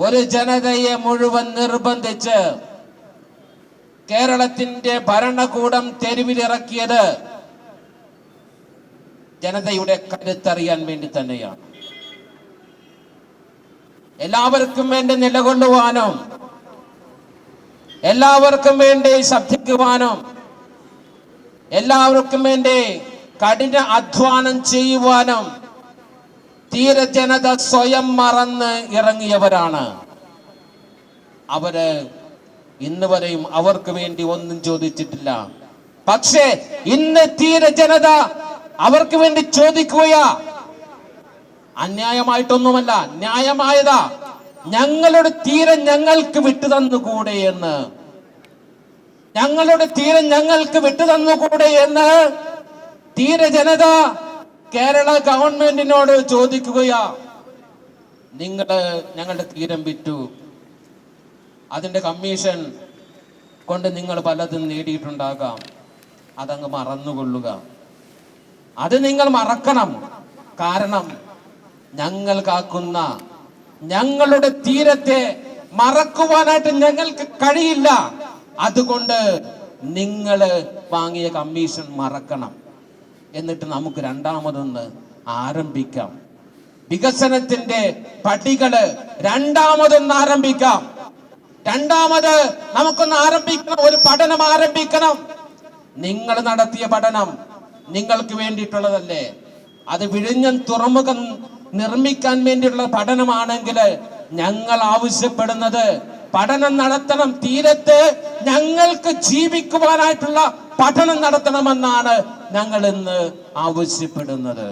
ഒരു ജനതയെ മുഴുവൻ നിർബന്ധിച്ച് കേരളത്തിന്റെ ഭരണകൂടം തെരുവിലിറക്കിയത് ജനതയുടെ കരുത്തറിയാൻ വേണ്ടി തന്നെയാണ്. എല്ലാവർക്കും വേണ്ടി നിലകൊള്ളുവാനും എല്ലാവർക്കും വേണ്ടി ശബ്ദിക്കുവാനും എല്ലാവർക്കും വേണ്ടി കഠിന അധ്വാനം ചെയ്യുവാനും തീരെ ജനത സ്വയം മറന്ന് ഇറങ്ങിയവരാണ്. അവർ ഇന്ന് വരെയും അവർക്ക് വേണ്ടി ഒന്നും ചോദിച്ചിട്ടില്ല. പക്ഷേ ഇന്ന് തീരെ ജനത അവർക്ക് വേണ്ടി ചോദിക്കുകയാ. അന്യായമായിട്ടൊന്നുമല്ല ന്യായമായതാ. ഞങ്ങളുടെ തീരെ ഞങ്ങൾക്ക് വിട്ടു തന്നുകൂടെ എന്ന്. ഞങ്ങളുടെ തീരെ ഞങ്ങൾക്ക് വിട്ടു തന്നുകൂടെ എന്ന്. തീരെ ജനത കേരള ഗവൺമെന്റിനോട് ചോദിക്കുകയാ. നിങ്ങൾ ഞങ്ങളുടെ തീരം വിറ്റു. അതിന്റെ കമ്മീഷൻ കൊണ്ട് നിങ്ങൾ പലതും നേടിയിട്ടുണ്ടാകാം. അതങ്ങ് മറന്നുകൊള്ളുക. അത് നിങ്ങൾ മറക്കണം. കാരണം ഞങ്ങൾ കാക്കുന്ന ഞങ്ങളുടെ തീരത്തെ മറക്കുവാനായിട്ട് ഞങ്ങൾക്ക് കഴിയില്ല. അതുകൊണ്ട് നിങ്ങൾ വാങ്ങിയ കമ്മീഷൻ മറക്കണം. എന്നിട്ട് നമുക്ക് രണ്ടാമതൊന്ന് ആരംഭിക്കാം. വികസനത്തിന്റെ പടികൾ രണ്ടാമതൊന്ന് ആരംഭിക്കാം. രണ്ടാമത് നമുക്കൊന്ന് ആരംഭിക്കണം ഒരു പഠനം ആരംഭിക്കണം. നിങ്ങൾ നടത്തിയ പഠനം നിങ്ങൾക്ക് വേണ്ടിയിട്ടുള്ളതല്ലേ? അത് വിഴിഞ്ഞം തുറമുഖം നിർമ്മിക്കാൻ വേണ്ടിയുള്ള പഠനമാണെങ്കിൽ ഞങ്ങൾ ആവശ്യപ്പെടുന്നത് പഠനം നടത്തണം തീരത്ത് ഞങ്ങൾക്ക് ജീവിക്കുവാനായിട്ടുള്ള പഠനം നടത്തണമെന്നാണ് ഞങ്ങൾ ഇന്ന് ആവശ്യപ്പെടുന്നത്.